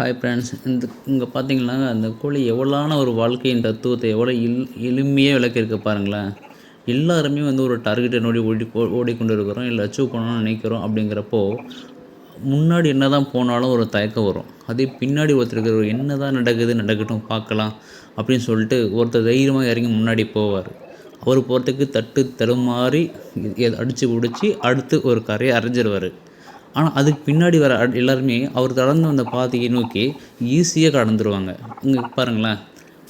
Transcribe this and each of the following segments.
Hi friends இந்த இங்கே பார்த்தீங்கன்னா அந்த கோழி எவ்வளோன ஒரு வாழ்க்கையின் தத்துவத்தை எவ்வளோ எல் எளிமையாக விளக்கியிருக்கு பாருங்களேன். எல்லாருமே வந்து ஒரு டார்கெட்டை நோடி ஓடி ஓடிக்கொண்டு இருக்கிறோம் இல்லை அச்சீவ் பண்ணணும்னு நினைக்கிறோம் அப்படிங்கிறப்போ முன்னாடி என்ன தான் போனாலும் ஒரு தயக்கம் வரும். அதே பின்னாடி ஒருத்தருக்கு ஒரு என்ன தான் நடக்குது நடக்கட்டும் பார்க்கலாம் அப்படின்னு சொல்லிட்டு ஒருத்தர் தைரியமாக இறங்கி முன்னாடி போவார். அவர் போகிறதுக்கு தட்டு தடுமாறி அடித்து பிடிச்சி அடுத்து ஒரு கரையை அரைஞ்சிருவார். ஆனால் அதுக்கு பின்னாடி வர எல்லாருமே அவர் கடந்து வந்த பாதையை நோக்கி ஈஸியாக கடந்துருவாங்க. இங்கே பாருங்களேன்.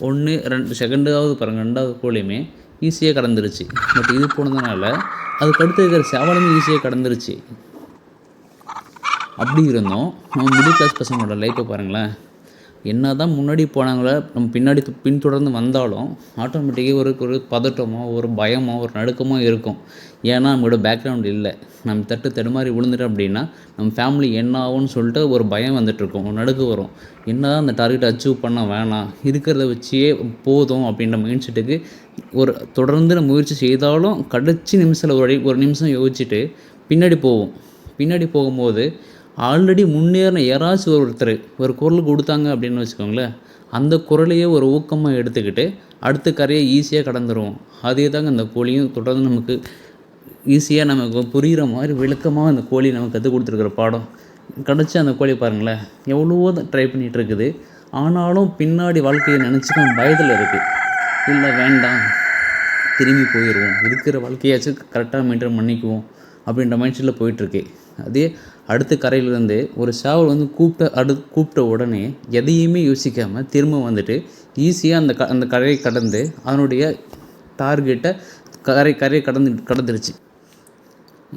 ஒன்று ரெண்டு செகண்டாவது பாருங்கள் ரெண்டாவது கோழியுமே ஈஸியாக கடந்துருச்சு. பட் இது போனதுனால அதுக்கு அடுத்து இருக்கிற சேவலுமே ஈஸியாக கடந்துருச்சு. அப்படி இருந்தோம். நம்ம மிடில் கிளாஸ் பசங்களோட லைஃப்பை பாருங்களேன். என்ன தான் முன்னாடி போனாங்களோ நம்ம பின்னாடி பின்தொடர்ந்து வந்தாலும் ஆட்டோமேட்டிக்காக ஒரு ஒரு பதட்டமோ ஒரு பயமோ ஒரு நடுக்கமோ இருக்கும். ஏன்னா நம்மளோட பேக்ரவுண்ட் இல்லை. நம்ம தட்டு தடுமாறி விழுந்துட்டோம் அப்படின்னா நம்ம ஃபேமிலி என்ன ஆகும்னு சொல்லிட்டு ஒரு பயம் வந்துட்டுருக்கும் ஒரு நடுக்கு வரும். என்ன தான் அந்த டார்கெட் அச்சீவ் பண்ண வேணாம். இருக்கிறத வச்சே போதும் அப்படின்ற மைண்ட் செட்டுக்கு ஒரு தொடர்ந்து நம்ம முயற்சி செய்தாலும் கடைசி நிமிஷத்தில் ஒரு அடி- ஒரு நிமிஷம் யோசிச்சுட்டு பின்னாடி போவோம். பின்னாடி போகும்போது ஆல்ரெடி முன்னேறின யாராச்சும் ஒருத்தர் ஒரு குரல் கொடுத்தாங்க அப்படின்னு வச்சுக்கோங்களேன் அந்த குரலையே ஒரு ஊக்கமாக எடுத்துக்கிட்டு அடுத்த கரையை ஈஸியாக கடந்துருவோம். அதே தாங்க அந்த கோழியும் தொடர்ந்து நமக்கு ஈஸியாக நமக்கு புரிகிற மாதிரி விளக்கமாக அந்த கோழி நமக்கு கற்றுக் கொடுத்துருக்குற பாடம். கிடச்சி அந்த கோழி பாருங்களேன் எவ்வளவோ ட்ரை பண்ணிகிட்டு இருக்குது ஆனாலும் பின்னாடி வாழ்க்கையை நினச்சிக்கும் பயத்தில் இருக்குது இல்லை வேண்டாம். திரும்பி போயிடுவோம் இருக்கிற வாழ்க்கையாச்சும் கரெக்டாக மெயின்டைன் பண்ணிக்குவோம். அப்படின்ற மைண்ட் செட்டில் போயிட்டுருக்கு. அதே அடுத்த கரையிலேருந்து ஒரு சேவல் வந்து கூப்பிட்ட அடு கூப்பிட்ட உடனே எதையுமே யோசிக்காமல் திரும்ப வந்துட்டு ஈஸியாக அந்த க அந்த கரையை கடந்து அதனுடைய டார்கெட்டை கரை கரையை கடந்து கடந்துருச்சு.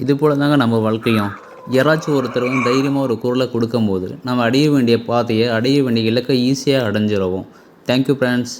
இது போல தாங்க நம்ம வாழ்க்கையும். யாராச்சும் ஒருத்தர் வந்து தைரியமாக ஒரு குரலை கொடுக்கும்போது நம்ம அடைய வேண்டிய பாதையை அடைய வேண்டிய இலக்கை ஈஸியாக அடைஞ்சிருவோம். Thank you friends